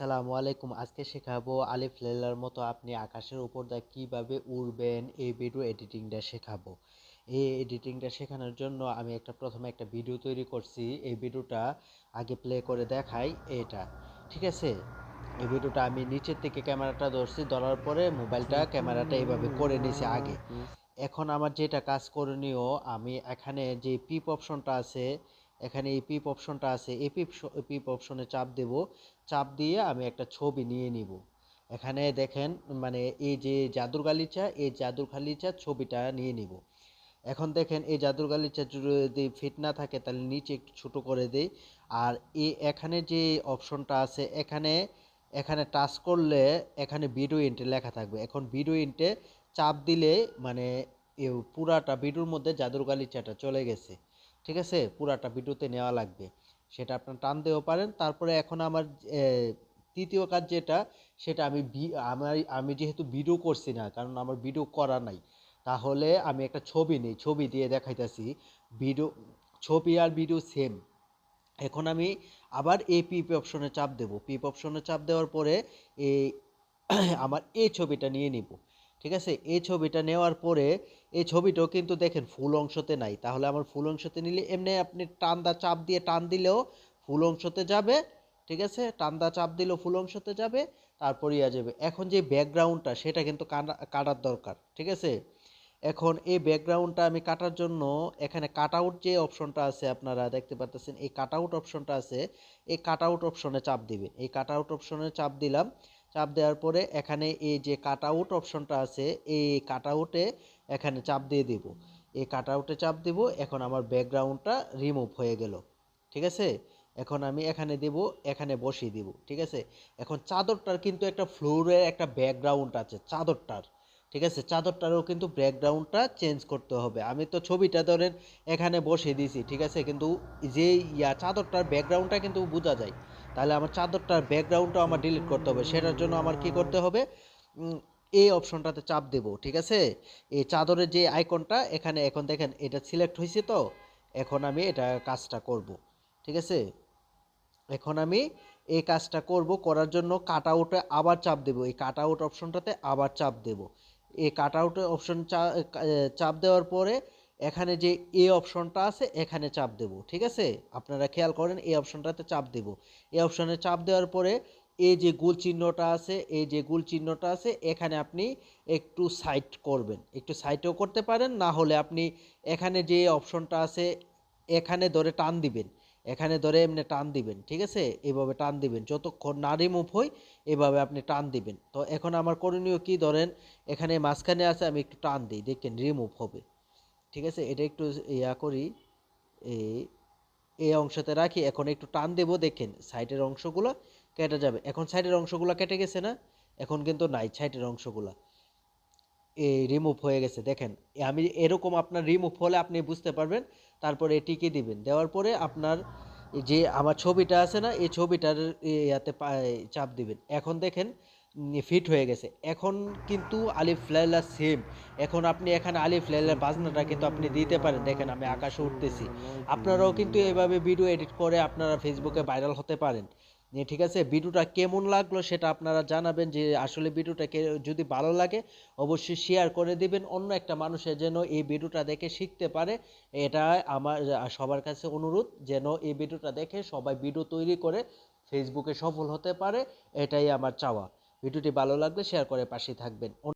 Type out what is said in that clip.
আসসালামু আলাইকুম। আজকে শেখাবো আলিফ লেলার মতো আপনি আকাশের উপর দিয়ে কীভাবে উড়বেন এই ভিডিও এডিটিংটা শেখাবো। এই এডিটিংটা শেখানোর জন্য আমি একটা প্রথমে একটা ভিডিও তৈরি করছি। এই ভিডিওটা আগে প্লে করে দেখাই এটা। ঠিক আছে? এই ভিডিওটা আমি নিচের থেকে ক্যামেরাটা ধরছি, ধরার পরে মোবাইলটা ক্যামেরাটা এইভাবে করে নিয়েছি আগে। এখন আমার যেটা কাজ করণীয়, আমি এখানে যে পিপ অপশনটা আছে, এখানে এই পিপ অপশনটা আছে, এই পিপ পিপ অপশনে চাপ দেব। চাপ দিয়ে আমি একটা ছবি নিয়ে নিব। এখানে দেখেন মানে এই যে জাদুর গালিচা, এই জাদুর গালিচার ছবিটা নিয়ে নিব। এখন দেখেন, এই জাদুর গালিচা যদি ফিট না থাকে, তাহলে নিচে একটু ছোট করে দেই। আর এই এখানে যে অপশনটা আছে, এখানে এখানে টাচ করলে এখানে ভিডিও ইন্টে লেখা থাকবে। এখন ভিডিও ইন্টে চাপ দিলে মানে এ পুরাটা ভিডিওর মধ্যে জাদুর গালিচাটা চলে গেছে। ঠিক আছে? পুরাটা ভিডিওতে নেওয়া লাগবে। সেটা আপনার টান দিতেও পারেন। তারপরে এখন আমার তৃতীয় কাজ যেটা, সেটা আমি ভি- আমার, আমি যেহেতু ভিডিও করছি না, কারণ আমার ভিডিও করা নাই, তাহলে আমি একটা ছবি নিই, ছবি দিয়ে দেখাইতেছি। ভিডিও ছবি আর ভিডিও সেম এখন আমি আবার এই পিপ অপশনে চাপ দেব। পিপ অপশনে চাপ দেওয়ার পরে এই, আমার এই ছবিটা নিয়ে নিব। ঠিক আছে? এই ছবিটা নেওয়ার পরে এই ছবিটাও কিন্তু দেখেন ফুল অংশতে নাই। তাহলে আমার ফুল অংশতে নিলে এমনি আপনি টান্দা চাপ দিয়ে টান দিলেও ফুল অংশতে যাবে, ঠিক আছে? টান্দা চাপ দিলেও ফুল অংশতে যাবে, তারপর ইয়া যাবে। এখন যে ব্যাকগ্রাউন্ডটা, সেটা কিন্তু কাটা কাটার দরকার, ঠিক আছে? এখন এই ব্যাকগ্রাউন্ডটা আমি কাটার জন্য এখানে কাট আউট যে অপশনটা আছে আপনারা দেখতে পাচ্ছেন এই কাট আউট অপশনটা আছে, এই কাট আউট অপশনে চাপ দিবেন। এই কাট আউট অপশনে চাপ দিলাম, চাপ দেওয়ার পরে এখানে এই যে কাট আউট অপশনটা আছে, এই কাট আউটে এখানে চাপ দিয়ে দিব। এই কাট আউটে চাপ দিব। এখন আমার ব্যাকগ্রাউন্ডটা রিমুভ হয়ে গেল। ঠিক আছে? এখন আমি এখানে দেব, এখানে বসিয়ে দিব। ঠিক আছে? এখন চাদরটার কিন্তু একটা ফ্লোরের একটা ব্যাকগ্রাউন্ড আছে, চাদরটার। ঠিক আছে? চাদরটারও কিন্তু ব্যাকগ্রাউন্ডটা চেঞ্জ করতে হবে। আমি তো ছবিটা ধরেন এখানে বসিয়ে দিয়েছি। ঠিক আছে? কিন্তু যে ইয়া চাদরটার ব্যাকগ্রাউন্ডটা কিন্তু বোঝা যায়। তাহলে আমার চাদরটার ব্যাকগ্রাউন্ডটাও আমার ডিলিট করতে হবে। সেটার জন্য আমার কি করতে হবে? এই অপশনটাতে চাপ দেব, ঠিক আছে? এই চাদরের যে আইকনটা, এখানে এখন দেখেন এটা সিলেক্ট হয়েছে তো, এখন আমি এটা কাজটা করব, ঠিক আছে? এখন আমি এই কাজটা করব, করার জন্য কাট আউটে আবার চাপ দেব, এই কাট আউট অপশনটাতে আবার চাপ দেব। এই কাট আউটে অপশন চাপ দেওয়ার পরে এখানে যে এ অপশনটা আছে, এখানে চাপ দেব, ঠিক আছে? আপনারা খেয়াল করেন এই অপশনটাতে চাপ দেব। এই অপশনে চাপ দেওয়ার পরে এই যে গোল চিহ্নটা আছে, এই যে গোল চিহ্নটা আছে, এখানে আপনি একটু সাইড করবেন। একটু সাইডও করতে পারেন, না হলে আপনি এখানে যে অপশনটা আছে, এখানে ধরে টান দিবেন। এখানে ধরে এমনি টান দিবেন, ঠিক আছে? এভাবে টান দিবেন। যতক্ষণ না রিমুভ হয়, এভাবে আপনি টান দিবেন। তো এখন আমার করণীয় কি? ধরেন এখানে মাঝখানে আছে, আমি একটু টান দিই। দেখেন রিমুভ হবে। ঠিক আছে? এটা একটু ইয়া করি। এই এই অংশতে রাখি। এখন একটু টান দেবো, দেখেন। সাইডের অংশগুলো কেটে যাবে। এখন সাইডের অংশগুলো কেটে গেছে না? এখন কিন্তু নাই সাইডের অংশগুলো। এই রিমুভ হয়ে গেছে। দেখেন আমি এরকম আপনার রিমুভ হলে আপনি বুঝতে পারবেন, তারপরে টিকে দিবেন। দেওয়ার পরে আপনার যে আমার ছবিটা আছে না, এই ছবিটার ইয়াতে চাপ দিবেন। এখন দেখেন ফিট হয়ে গেছে। এখন কিন্তু আলিফ লাইলা সেম এখন আপনি এখানে আলিফ লাইলার বাজনাটা কিন্তু আপনি দিতে পারেন। দেখেন, আমি আকাশে উঠতেছি। আপনারাও কিন্তু এভাবে ভিডিও এডিট করে আপনারা ফেসবুকে ভাইরাল হতে পারেন। ঠিক আছে, ভিডিওটা কেমন লাগল সেটা আপনারা জানাবেন যে আসলে ভিডিওটা যদি ভালো লাগে অবশ্যই শেয়ার করে দিবেন। অন্য একটা মানুষের যেন এই ভিডিওটা দেখে শিখতে পারে, এটা আমার, সবার কাছে অনুরোধ যেন এই ভিডিওটা দেখে সবাই ভিডিও তৈরি করে ফেসবুকে সফল হতে পারে, এটাই আমার চাওয়া। ভিডিওটি ভালো লাগলে শেয়ার করে পাশে থাকবেন।